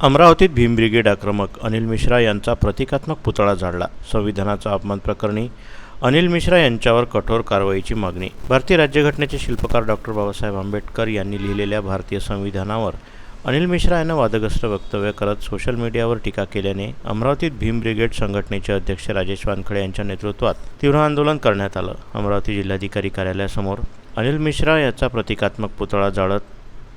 अमरावतीत भीम ब्रिगेड आक्रमक अनिल मिश्रा यांचा प्रतिकात्मक पुतळा झाडला. संविधानाचा अपमान प्रकरणी अनिल मिश्रा यांच्यावर कठोर कारवाईची मागणी. भारतीय राज्यघटनेचे शिल्पकार डॉक्टर बाबासाहेब आंबेडकर यांनी लिहिलेल्या भारतीय संविधानावर अनिल मिश्रा यांना वादग्रस्त वक्तव्य करत सोशल मीडियावर टीका केल्याने अमरावतीत भीम ब्रिगेड संघटनेचे अध्यक्ष राजेश वानखडे यांच्या नेतृत्वात तीव्र आंदोलन करण्यात आलं. अमरावती जिल्हाधिकारी कार्यालयासमोर अनिल मिश्रा याचा प्रतिकात्मक पुतळा जाळत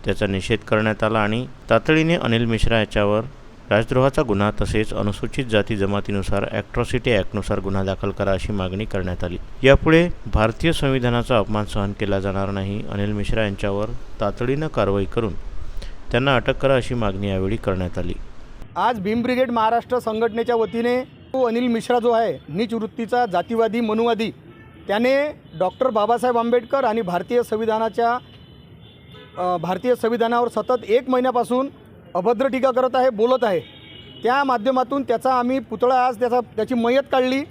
त्याचा निषेध करण्यात आला आणि तातडीने अनिल मिश्रा याच्यावर राजद्रोहाचा गुन्हा तसेच अनुसूचित जाती जमातीनुसार ॲक्ट्रॉसिटी ॲक्टनुसार गुन्हा दाखल करा अशी मागणी करण्यात आली. यापुढे भारतीय संविधानाचा अपमान सहन केला जाणार नाही अनिल मिश्रा यांच्यावर तातडीनं कारवाई करून त्यांना अटक करा अशी मागणी यावेळी करण्यात आली. आज भीम ब्रिगेड महाराष्ट्र संघटनेच्या वतीने अनिल मिश्रा जो आहे नीच वृत्तीचा जातीवादी मनुवादी त्याने डॉक्टर बाबासाहेब आंबेडकर आणि भारतीय संविधानाच्या भारतीय संविधानावर सतत एक महिन्यापासून अभद्र टीका करत आहे बोलत आहे. त्या माध्यमातून त्याचा आम्ही पुतळा आज त्याचा त्याची मयत काढली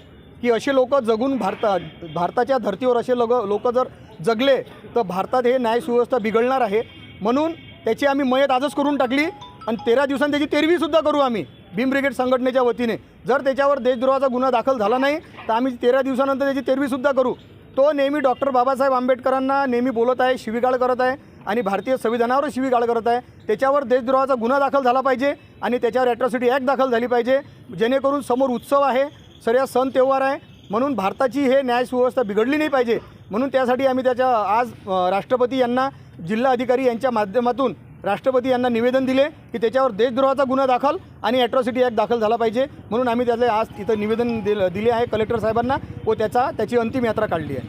की असे लोक जगून भारता भारताच्या धर्तीवर असे लोक लोक जर जगले तर भारतात हे न्याय सुव्यवस्था बिघडणार आहे. म्हणून त्याची आम्ही मयत आजच करून टाकली आणि तेरा दिवसांनी त्याची तेरवीसुद्धा करू आम्ही. भीम ब्रिगेड संघटनेच्या वतीने. जर त्याच्यावर देशद्रोहाचा गुन्हा दाखल झाला नाही तर आम्ही तेरा दिवसानंतर त्याची तेरवीसुद्धा करू. तो नेहमी डॉक्टर बाबासाहेब आंबेडकरांना नेहमी बोलत आहे शिवीगाळ करत आहे आणि भारतीय संविधानावर शिवीगाळ करत आहे. त्याच्यावर देशद्रोहाचा गुन्हा दाखल झाला पाहिजे आणि त्याच्यावर ॲट्रॉसिटी ॲक्ट दाखल झाली पाहिजे. जेणेकरून समोर उत्सव आहे सर्व सण त्योहार आहे. म्हणून भारताची हे न्याय सुव्यवस्था बिघडली नाही पाहिजे. म्हणून त्यासाठी आम्ही त्याच्या आज राष्ट्रपती यांना जिल्हा अधिकारी यांच्या माध्यमातून राष्ट्रपती यांना निवेदन दिले की त्याच्यावर देशद्रोहाचा गुन्हा दाखल आणि ॲट्रॉसिटी ॲक्ट दाखल झाला पाहिजे. म्हणून आम्ही त्याचे आज इथं निवेदन दिलं दिले आहे कलेक्टर साहेबांना व त्याचा त्याची अंतिम यात्रा काढली आहे.